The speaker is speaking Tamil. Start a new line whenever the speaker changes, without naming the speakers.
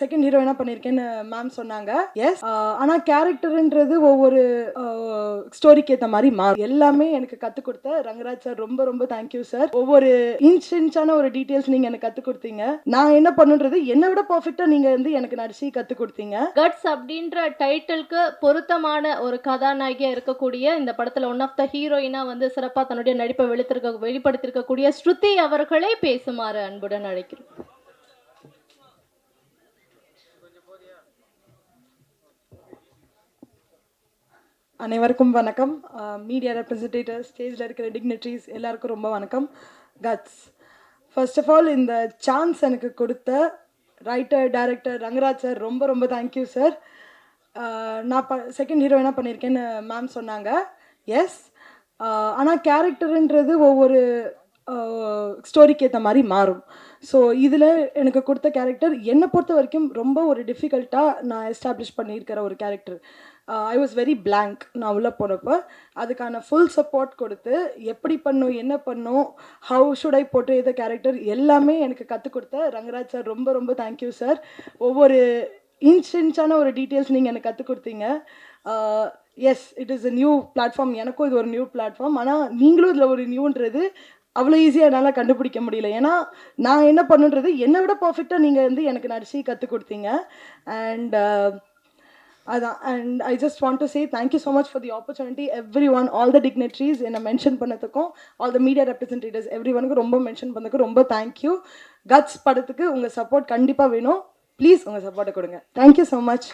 செகண்ட் ஹீரோயினா பண்ணியிருக்கேன்னு மேம் சொன்னாங்க. எஸ் ஆனால் கேரக்டர்ன்றது ஒவ்வொரு ஸ்டோரிக்கு ஏற்ற மாதிரி மாறும். எல்லாமே எனக்கு கற்றுக் கொடுத்த ரங்கராஜ் சார் ரொம்ப ரொம்ப தேங்க்யூ சார் ஒவ்வொரு இன்ச் இன்ச்சான ஒரு டீட்டெயில்ஸ் நீங்கள் எனக்கு கற்றுக் கொடுத்தீங்க. நான் என்ன பண்ணுன்றது என்னை விட பர்ஃபெக்டாக நீங்கள் வந்து எனக்கு நடிச்சு கற்றுக் கொடுத்தீங்க.
கட்ஸ் அப்படின்ற டைட்டிலுக்கு பொருத்தமான ஒரு கதாநாயகியா இருக்கக்கூடிய இந்த படத்துல ஒன் ஆஃப் த ஹீரோயினா வந்து சிறப்பா தன்னுடைய நடிப்பை வெளித்திருக்க வெளிப்படுத்திருக்கக்கூடிய ஸ்ருதி அவர்களை பேசுமாறு அன்புடன் அழைக்கிறேன்
அனைவருக்கும் வணக்கம். மீடியா ரெப்ரசன்டேட்டிவ் ஸ்டேஜில் இருக்கிற டிக்னட்ரிஸ் எல்லாருக்கும் ரொம்ப வணக்கம். கட்ஸ் ஃபர்ஸ்ட் ஆஃப் ஆல் இந்த சான்ஸ் எனக்கு கொடுத்த ரைட்டர் டைரக்டர் ரங்கராஜ் சார் ரொம்ப ரொம்ப தேங்க்யூ சார் நான் ப செகண்ட் ஹீரோயினாக பண்ணியிருக்கேன்னு மேம் சொன்னாங்க. எஸ் ஆனால் கேரக்டருன்றது ஒவ்வொரு ஸ்டோரிக்கு ஏற்ற மாதிரி மாறும். ஸோ இதில் எனக்கு கொடுத்த கேரக்டர் என்னை பொறுத்த வரைக்கும் ரொம்ப ஒரு டிஃபிகல்ட்டாக நான் எஸ்டாப்ளிஷ் பண்ணியிருக்கிற ஒரு character I was very blank நான் உள்ளே போனப்போ. அதுக்கான ஃபுல் சப்போர்ட் கொடுத்து எப்படி பண்ணும் என்ன பண்ணும் ஹவு ஷுட் ஐ போட்டு இத கேரக்டர் எல்லாமே எனக்கு கற்றுக் கொடுத்த ரங்கராஜ் சார் ரொம்ப ரொம்ப தேங்க்யூ சார் ஒவ்வொரு இன்ச் இன்ச்சான ஒரு டீட்டெயில்ஸ் நீங்கள் எனக்கு கற்றுக் கொடுத்தீங்க. Yes it is a new platform எனக்கும் இது ஒரு நியூ பிளாட்ஃபார்ம் ஆனால் நீங்களும் இதில் ஒரு நியூன்றது அவ்வளோ ஈஸியாக என்னால் கண்டுபிடிக்க முடியல. ஏன்னா நான் என்ன பண்ணுன்றது என்னை விட பர்ஃபெக்டாக நீங்கள் வந்து எனக்கு நடிச்சு கற்றுக் கொடுத்தீங்க. அண்ட் uh, அதான். And I just want to say thank you so much for the opportunity everyone all the dignitaries என்னை மென்ஷன் பண்ணதுக்கும் ஆல் த மீடியா ரெப்ரஸன்டேட்டிவ்ஸ் எவ்ரி ஒனுக்கு ரொம்ப மென்ஷன் பண்ணதுக்கும் ரொம்ப தேங்க்யூ கட்ஸ் படத்துக்கு உங்கள் சப்போர்ட் கண்டிப்பாக வேணும். ப்ளீஸ் உங்கள் சப்போர்ட்டை கொடுங்க. Thank you so much